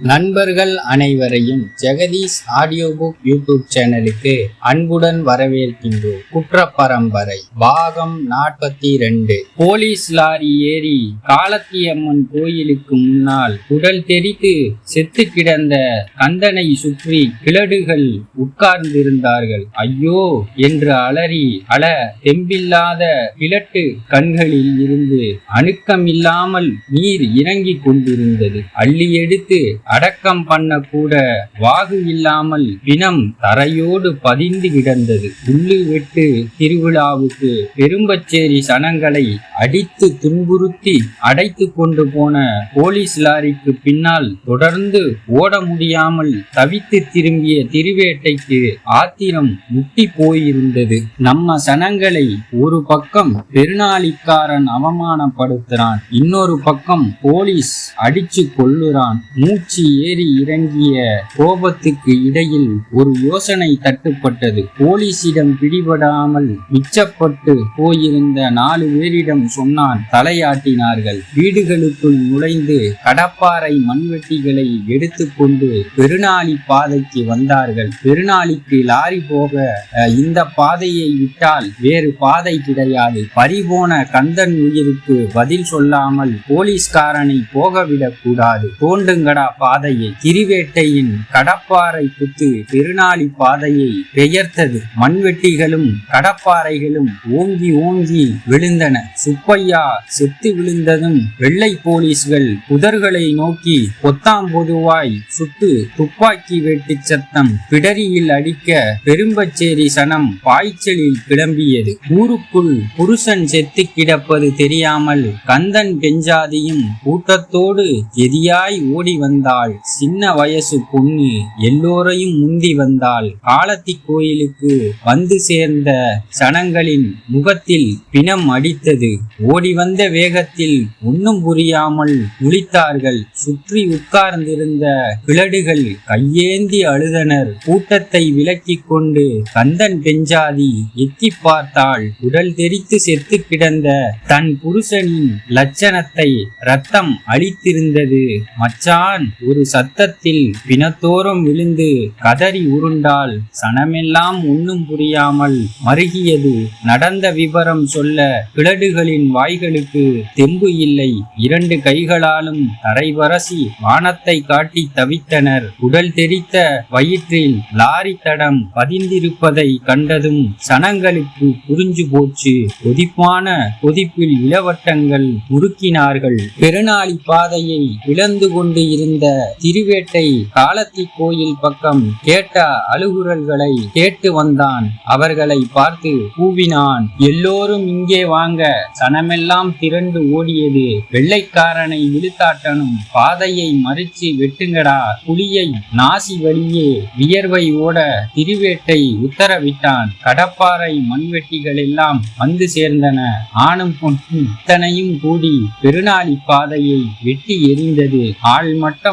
நண்பர்கள் அனைவரையும் Jagadish audio book YouTube சேனலுக்கு அன்புடன் வரவேற்கின்றோம் குற்றப்பரம்பரை. பாகம் நாற்பத்தி ரெண்டு போலீஸ் லாரி ஏறி காலத்தியம்மன் கோயிலுக்கு முன்னால் உடல் தெரித்து செத்து கிடந்த கந்தனை சுற்றி கிழடுகள் உட்கார்ந்திருந்தார்கள். ஐயோ என்று அலறி அல தெம்பில்லாத கிழட்டு கண்களில் இருந்து அணுக்கமில்லாமல் நீர் இறங்கிக் கொண்டிருந்தது. அள்ளி எடுத்து அடக்கம் பண்ண கூட வாகு இல்லாமல் பிணம் தரையோடு பதிந்து கிடந்தது. உள்ளு வெட்டு திருவிழாவுக்கு பெரும்பச்சேரி சனங்களை அடித்து துன்புறுத்தி அடைத்து கொண்டு போன போலீஸ் லாரிக்கு பின்னால் தொடர்ந்து ஓட முடியாமல் தவித்து திரும்பிய திருவேட்டைக்கு ஆத்திரம் முட்டி போயிருந்தது. நம்ம சனங்களை ஒரு பக்கம் பெருநாளிக்காரன் அவமானப்படுத்துறான் இன்னொரு பக்கம் போலீஸ் அடிச்சு கொள்ளுறான் மூச்சு ஏறி இறங்கிய கோபத்துக்கு இடையில் ஒரு யோசனை தட்டுப்பட்டது. போலீசிடம் பிடிபடாமல் மிச்சப்பட்டு போயிருந்த நாலு பேரிடம் சொன்னான் தலையாட்டினார்கள். வீடுகளுக்குள் நுழைந்து கடப்பாறை மண்வெட்டிகளை எடுத்துக்கொண்டு பெருநாளி பாதைக்கு வந்தார்கள். பெருநாளிக்கு லாரி போக அஹ், இந்த பாதையை விட்டால் வேறு பாதை கிடையாது. பறிபோன கந்தன் உயிருக்கு பதில் சொல்லாமல் போலீஸ்காரனை போகவிடக் கூடாது தோண்டுங்கடா பாதையை திரிவேட்டையின் கடப்பாறை குத்து திருநாளி பாதையை பெயர்த்தது. மண்வெட்டிகளும் கடப்பாறைகளும் ஓங்கி ஓங்கி விழுந்தன. சுப்பையா செத்து விழுந்ததும் வெள்ளை போலீஸ்கள் புதர்களை நோக்கி பொத்தாம் பொதுவாய் சுட்டு துப்பாக்கி வெட்டு சத்தம் பிடரியில் அடிக்க பெரும்பச்சேரி சனம் பாய்ச்சலில் கிளம்பியது. ஊருக்குள் புருஷன் செத்து கிடப்பது தெரியாமல் கந்தன் பெஞ்சாதியும் கூட்டத்தோடு எதியாய் ஓடி வந்தாள். சின்ன வயசு பொண்ணு எல்லோரையும் முந்தி வந்தாள். காலத்தி கோயிலுக்கு வந்து சேர்ந்த சனங்களின் முகத்தில் பிணம் அடித்தது. ஓடி வந்த வேகத்தில் ஒன்னும் புரியாமல் குளித்தார்கள் சுற்றி உட்கார்ந்திருந்த கிழடுகள் கையேந்தி அழுதனர். கூட்டத்தை விலக்கிக் கொண்டு கந்தன் பெஞ்சாதி எட்டி பார்த்தாள். உடல் தெரித்து செத்து கிடந்த தன் புருஷனின் லட்சணத்தை ரத்தம் அழித்திருந்தது. மச்சான் ஒரு சத்தத்தில் பிணத்தோரம் விழுந்து கதறி உருண்டால் சனமெல்லாம் ஒன்னும் புரியாமல் மருகியது. நடந்த விவரம் சொல்ல கிழடுகளின் வாய்களுக்கு தெம்பு இல்லை. இரண்டு கைகளாலும் தரைவரசி வானத்தை காட்டி தவித்தனர். உடல் தெரித்த வயிற்றில் லாரி தடம் பதிந்திருப்பதை கண்டதும் சனங்களுக்கு புரிஞ்சு போச்சு. கொதிப்பான கொதிப்பில் இளவட்டங்கள் முறுக்கினார்கள். பெருநாளி பாதையை இழந்து கொண்டு இருந்த திருவேட்டை காலத்தி கோயில் பக்கம் கேட்ட அழுகுரல்களை கேட்டு வந்தான். அவர்களை பார்த்து கூவினான் எல்லோரும் இங்கே வாங்க. சனமெல்லாம் திரண்டு ஓடியது. வெள்ளைக்காரனை இழுத்தாட்டனும் பாதையை மறிச்சு வெட்டுங்கடா. புலியை நாசி வழியே வியர்வை ஓட திருவேட்டை உத்தரவிட்டான். கடப்பாறை மண்வெட்டிகள் எல்லாம் வந்து சேர்ந்தன. ஆணும் பொன்னும் இத்தனையும் கூடி பெருநாளி பாதையை வெட்டி எறிந்தது.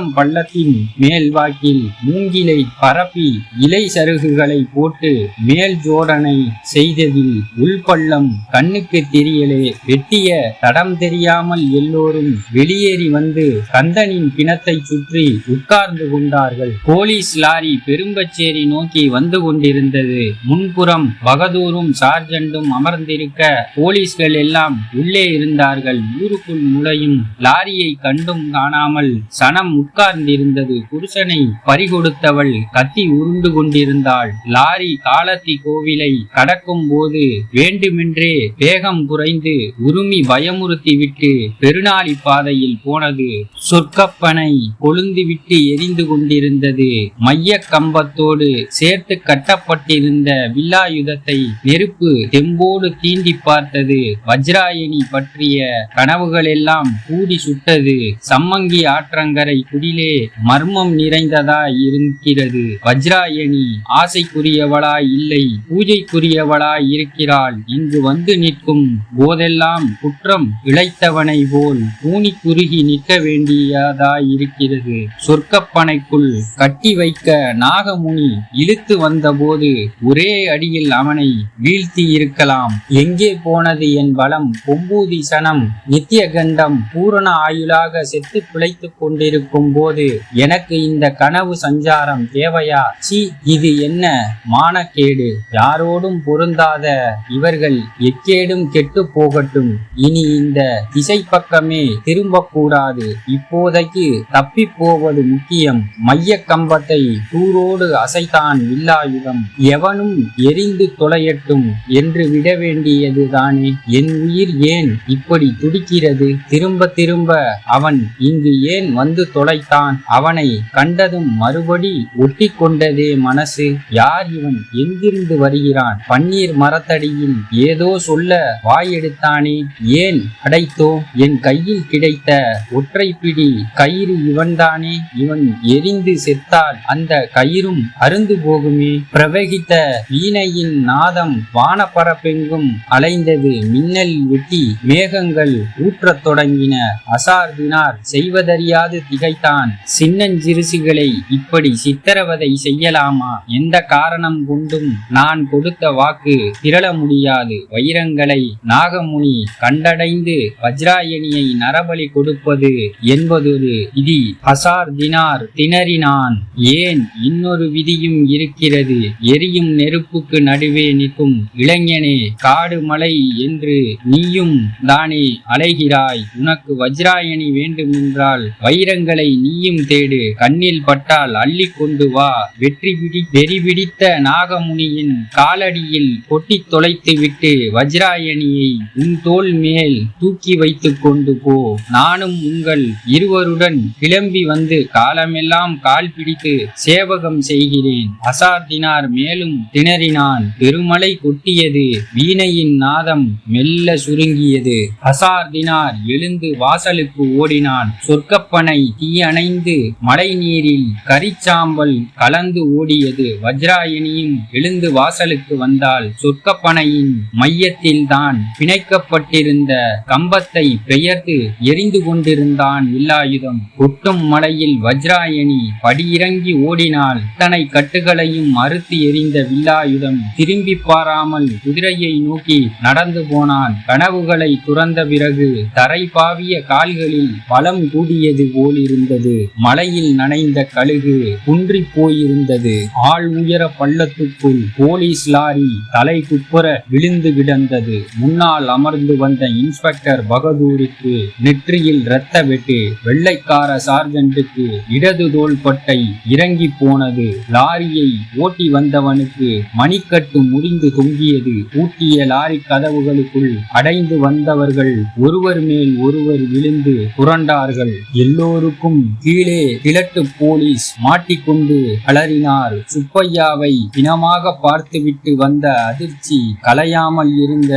ஆழ்மட்டம் பள்ளத்தின் மேல் வாக்கில் மூங்கிலை பரப்பி இலை சருகுகளை போட்டு மேல் ஜோடனை செய்ததில் உள்பள்ளம் கண்ணுக்கு தெரியலே. வெட்டிய தடம் தெரியாமல் எல்லோரும் வெளியேறி வந்து கந்தனின் பிணத்தை சுற்றி உட்கார்ந்து கொண்டார்கள். போலீஸ் லாரி பெரும்பச்சேரி நோக்கி வந்து கொண்டிருந்தது. முன்புறம் பகதூரும் சார்ஜெண்டும் அமர்ந்திருக்க போலீஸ்கள் எல்லாம் உள்ளே இருந்தார்கள். ஊருக்குள் நுழையும் லாரியை கண்டும் காணாமல் சனம் உட்கார்ந்திருந்தது. புருஷனை பறிகொடுத்தவள் கத்தி உருண்டு கொண்டிருந்தாள். லாரி காலத்தி கோவிலை கடக்கும் போது வேண்டுமென்றே வேகம் குறைந்து உருமி பயமுறுத்திவிட்டு பெருநாளி பாதையில் போனது. சொற்கப்பனை கொழுந்துவிட்டு எரிந்து கொண்டிருந்தது. மைய கம்பத்தோடு சேர்த்து கட்டப்பட்டிருந்த வில்லாயுதத்தை நெருப்பு தெம்போடு தீண்டி பார்த்தது. வஜ்ராயணி பற்றிய கனவுகளெல்லாம் கூடி சுட்டது. சம்மங்கி ஆற்றங்கரை குடிலே மர்மம் நிறைந்ததாய் இருக்கிறது. வஜ்ராயணி ஆசைக்குரியவளாய் இல்லை பூஜைக்குரியவளாய் இருக்கிறாள். இங்கு வந்து நிற்கும் போதெல்லாம் குற்றம் இழைத்தவனை போல் ஊனி குறுகி நிற்க வேண்டியதாய் இருக்கிறது சொர்க்கப்பனைக்குள் கட்டி வைக்க நாகமுனி இழுத்து வந்தபோது ஒரே அடியில் அவனை வீழ்த்தி இருக்கலாம் எங்கே போனது என் பலம்? கொம்பூதி சனம் நித்திய கண்டம் பூரண ஆயுளாக செத்து பிழைத்துக் கொண்டிருக்கும் போது எனக்கு இந்த கனவு சஞ்சாரம் தேவையா? சி இது என்ன மானக்கேடு? யாரோடும் பொருந்தாத இவர்கள் எக்கேடும் கெட்டு போகட்டும். இனி இந்த திசை பக்கமே திரும்பக்கூடாது. இப்போதைக்கு தப்பி போவது முக்கியம். மைய கம்பத்தை தூரோடு அசைத்தான் வில்லாயுதம். எவனும் எரிந்து தொலையட்டும் என்று விட வேண்டியதுதானே என் உயிர் ஏன் இப்படி துடிக்கிறது? திரும்ப திரும்ப அவன் இங்கு ஏன் வந்து தொலை தொலைத்தான் அவனை கண்டதும் மறுபடி ஒட்டி கொண்டதே மனசு. யார் இவன்? எங்கிருந்து வருகிறான்? பன்னீர் மரத்தடியில் ஏதோ சொல்ல வாயெடுத்தானே? ஏன் அடைத்தோம் என் கையில் கிடைத்த ஒற்றை பிடி கயிறு இவன்தானே? இவன் எரிந்து செத்தால் அந்த கயிறும் அருந்து போகுமே? பிரவகித்த வீணையின் நாதம் வானப்பரப்பெங்கும் அலைந்தது. மின்னல் வெட்டி மேகங்கள் ஊற்றத் தொடங்கின. அசார்தினார் செய்வதறியாது திகைத்தான். சின்னஞ்சிறுசுகளை இப்படி சித்திரவதை செய்யலாமா? எந்த காரணம் கொண்டும் நான் கொடுத்த வாக்கு திரள முடியாது. வைரங்களை நாகமுனி கண்டடைந்து வஜ்ராயணியை நரபலி கொடுப்பது என்பதொரு விதி. ஹசார் தினார் திணறினான். ஏன் இன்னொரு விதியும் இருக்கிறது? எரியும் நெருப்புக்கு நடுவே நிற்கும் இளைஞனே காடு மலை என்று நீயும் தானே அலைகிறாய். உனக்கு வஜ்ராயணி வேண்டுமென்றால் வைரங்களை நீயும் தேடு. கண்ணில் பட்டால் அள்ளி கொண்டு வா. வெற்றி பிடி வெறி பிடித்த நாகமுனியின் காலடியில் கொட்டி தொலைத்து விட்டு வஜ்ராயணியை உன் தோல் மேல் தூக்கி வைத்துக் கொண்டு போ. நானும் உங்கள் இருவருடன் கிளம்பி வந்து காலமெல்லாம் கால் பிடித்து சேவகம் செய்கிறேன். அசார்தினார் மேலும் திணறினான். பெருமலை கொட்டியது. வீணையின் நாதம் மெல்ல சுருங்கியது. அசார்தினார் எழுந்து வாசலுக்கு ஓடினான். சொர்க்கப்பனை தீய அணைந்து மழை நீரில் கரிச்சாம்பல் கலந்து ஓடியது. வஜ்ராயணியும் எழுந்து வாசலுக்கு வந்தால் சொர்க்கப்பனையின் மையத்தில்தான் பிணைக்கப்பட்டிருந்த கம்பத்தை பெயர்த்து எரிந்து கொண்டிருந்தான் வில்லாயுதம் கொட்டும் மலையில் வஜ்ராயணி படியிறங்கி ஓடினால் இத்தனை கட்டுகளையும் அறுத்து எறிந்த வில்லாயுதம் திரும்பி பாராமல் குதிரையை நோக்கி நடந்து போனான். கனவுகளை துறந்த பிறகு தரை பாவிய கால்களில் பலம் கூடியது போலிருந்த இருந்தது. மலையில் நனைந்த கழுகு குன்றி போயிருந்தது. ஆள் உயர பள்ளத்துக்குள் போலீஸ் லாரி தலை குப்புற விழுந்து கிடந்தது. முன்னால் அமர்ந்து வந்த இன்ஸ்பெக்டர் பகதூருக்கு நெற்றியில் இரத்த வெட்டு வெள்ளைக்கார சார்ஜென்ட்டுக்கு இடது தோள்பட்டை இறங்கி போனது. லாரியை ஓட்டி வந்தவனுக்கு மணிக்கட்டு முடிந்து தொங்கியது. பூட்டிய லாரி கதவுகளுக்குள் அடைந்து வந்தவர்கள் ஒருவர் மேல் ஒருவர் விழுந்து புரண்டார்கள். எல்லோருக்கும் கீழே கிழட்டு போலீஸ் மாட்டிக்கொண்டு அலறினார். சுப்பையாவை இனமாக பார்த்துவிட்டு வந்த அதிர்ச்சி கலையாமல் இருந்த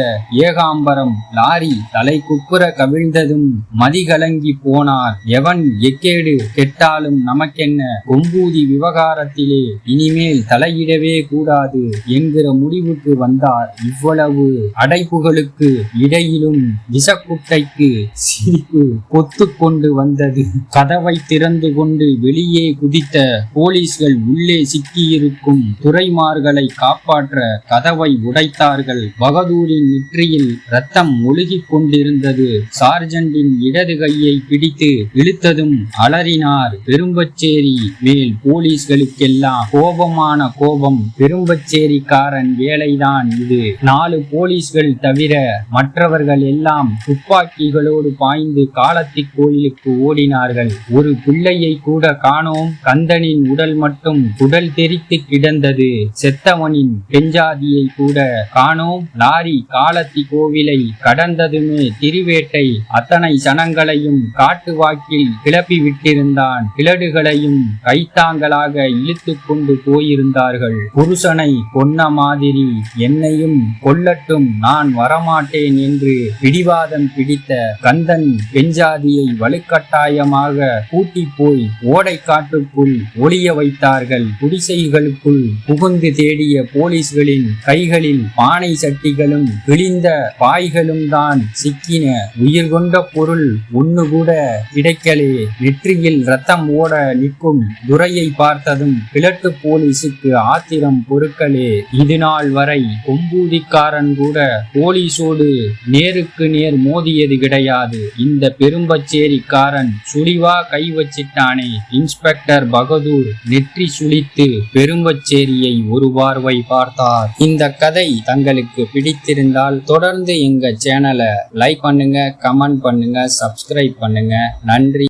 ஏகாம்பரம் லாரி தலை குப்புற கவிழ்ந்ததும் மதிகலங்கி போனார். எவன் எக்கேடு கெட்டாலும் நமக்கென்ன? கொம்பூதி விவகாரத்திலே இனிமேல் தலையிடவே கூடாது என்கிற முடிவுக்கு வந்தார். இவ்வளவு அடைப்புகளுக்கு இடையிலும் விஷக்குட்டைக்கு சிரிப்பு பொத்து கொண்டு வந்தது. கதவை திறந்து கொண்டு வெளியே குதித்த போலீஸ்கள் உள்ளே சிக்கியிருக்கும் துரைமார்களை காப்பாற்ற கதவை உடைத்தார்கள். பகதூரின் நெற்றியில் ரத்தம் ஒழுகிக் கொண்டிருந்தது. சார்ஜென்டின் இடது கையை பிடித்து இழுத்ததும் அலறினார். பெரும்பச்சேரி மேல் போலீஸ்களுக்கெல்லாம் கோபமான கோபம். பெரும்பச்சேரிக்காரன் வேலைதான் இது. நாலு போலீஸ்கள் தவிர மற்றவர்கள் எல்லாம் துப்பாக்கிகளோடு பாய்ந்து காலத்தி கோயிலுக்கு ஓடினார்கள். ஒரு பிள்ளையை கூட காணோம். கந்தனின் உடல் மட்டும் உடல் தெரித்து கிடந்தது. செத்தவனின் பெஞ்சாதியை கூட காணோம். லாரி காலத்தி கோவிலை கடந்ததுமே திருவேட்டை அத்தனை சனங்களையும் காட்டு வாக்கில் கிளப்பி விட்டிருந்தான் கிழடுகளையும் கைத்தாங்களாக இழுத்து கொண்டு போயிருந்தார்கள். புருஷனை கொன்ன மாதிரி என்னையும் கொல்லட்டும் நான் வரமாட்டேன் என்று பிடிவாதம் பிடித்த கந்தன் பெஞ்சாதியை வலுக்கட்டாயமாக பூட்டி போய் ஓடை காட்டுக்குள் ஒளிய வைத்தார்கள். குடிசைகளுக்குள் புகுந்து தேடிய போலீஸ்களின் கைகளில் பானை சட்டிகளும் கிழிந்த பாய்களும் தான் சிக்கின. உயிர் கொண்ட பொருள் ஒண்ணு கூட கிடைக்கலே. நெற்றியில் ரத்தம் ஓட நிற்கும் துரையை பார்த்ததும் கிழட்டு போலீசுக்கு ஆத்திரம் பொறுக்கலே. இது நாள் வரை கொம்பூதிக்காரன் கூட போலீஸோடு நேருக்கு நேர் மோதியது கிடையாது. இந்த பெரும்பச்சேரிக்காரன் சுழிவா கை வச்சிட்டானே இன்ஸ்பெக்டர் பகதூர் நெற்றி சுழித்து பெரும்பச்சேரியை ஒரு பார்வை பார்த்தார். இந்த கதை தங்களுக்கு பிடித்திருந்தால் தொடர்ந்து எங்க சேனலை லைக் பண்ணுங்க கமெண்ட் பண்ணுங்க சப்ஸ்கிரைப் பண்ணுங்க. நன்றி.